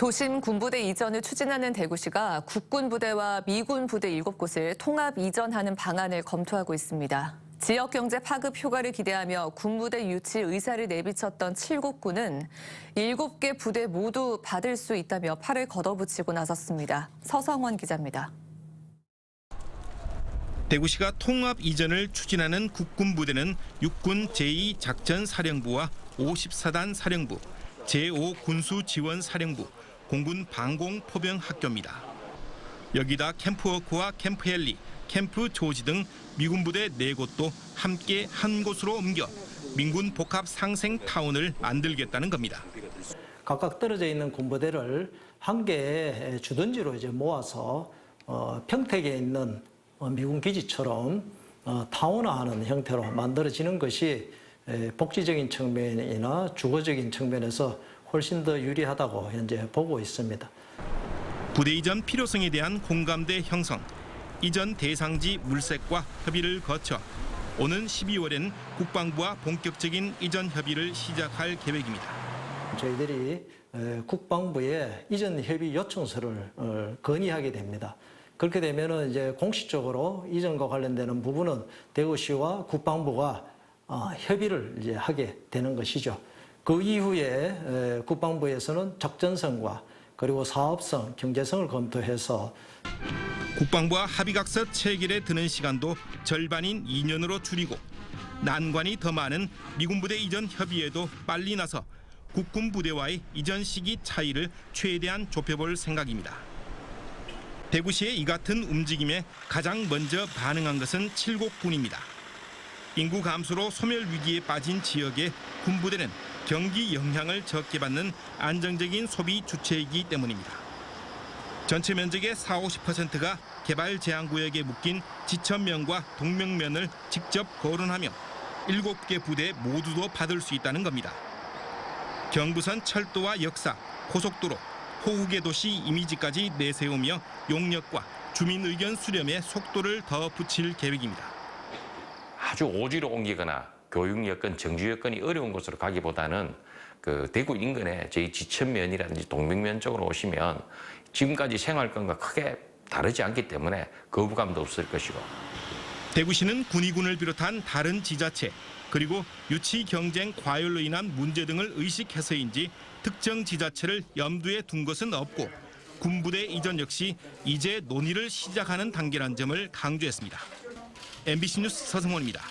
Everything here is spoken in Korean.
도심 군부대 이전을 추진하는 대구시가 국군 부대와 미군 부대 7곳을 통합 이전하는 방안을 검토하고 있습니다. 지역 경제 파급 효과를 기대하며 군부대 유치 의사를 내비쳤던 7국군은 7개 부대 모두 받을 수 있다며 팔을 걷어붙이고 나섰습니다. 서성원 기자입니다. 대구시가 통합 이전을 추진하는 국군 부대는 육군 제2 작전사령부와 54단 사령부, 제5 군수지원사령부, 공군 방공 포병 학교입니다. 여기다 캠프워크와 캠프헬리, 캠프 조지 등 미군 부대 4곳도 함께 한 곳으로 옮겨 민군 복합 상생 타운을 만들겠다는 겁니다. 각각 떨어져 있는 군부대를 한 개의 주둔지로 이제 모아서 어, 평택에 있는 어, 미군 기지처럼 어, 타운화하는 형태로 만들어지는 것이 에, 복지적인 측면이나 주거적인 측면에서 훨씬 더 유리하다고 현재 보고 있습니다. 부대 이전 필요성에 대한 공감대 형성, 이전 대상지 물색과 협의를 거쳐 오는 12월엔 국방부와 본격적인 이전 협의를 시작할 계획입니다. 저희들이 에, 국방부에 이전 협의 요청서를 어, 건의하게 됩니다. 그렇게 되면은 이제 공식적으로 이전과 관련되는 부분은 대구시와 국방부가 어, 협의를 이제 하게 되는 것이죠. 그 이후에 에, 국방부에서는 작전성과 그리고 사업성, 경제성을 검토해서 국방부와 합의각서 체결에 드는 시간도 절반인 2년으로 줄이고 난관이 더 많은 미군 부대 이전 협의에도 빨리 나서 국군 부대와의 이전 시기 차이를 최대한 좁혀볼 생각입니다. 대구시의 이 같은 움직임에 가장 먼저 반응한 것은 칠곡군입니다. 인구 감소로 소멸 위기에 빠진 지역의 군부대는 경기 영향을 적게 받는 안정적인 소비 주체이기 때문입니다. 전체 면적의 4, 50%가 개발 제한 구역에 묶인 지천면과 동명면을 직접 거론하며 7개 부대 모두도 받을 수 있다는 겁니다. 경부선 철도와 역사, 고속도로, 호국의 도시 이미지까지 내세우며 용역과 주민 의견 수렴에 속도를 더 붙일 계획입니다. 아주 오지로 옮기거나 교육 여건, 정주 여건이 어려운 곳으로 가기보다는 그 대구 인근에 저희 지천면이라든지 동명면 쪽으로 오시면 지금까지 생활권과 크게 다르지 않기 때문에 거부감도 없을 것이고 대구시는 군의군을 비롯한 다른 지자체 그리고 유치 경쟁 과열로 인한 문제 등을 의식해서인지 특정 지자체를 염두에 둔 것은 없고 군부대 이전 역시 이제 논의를 시작하는 단계란 점을 강조했습니다. MBC 뉴스 서승원입니다.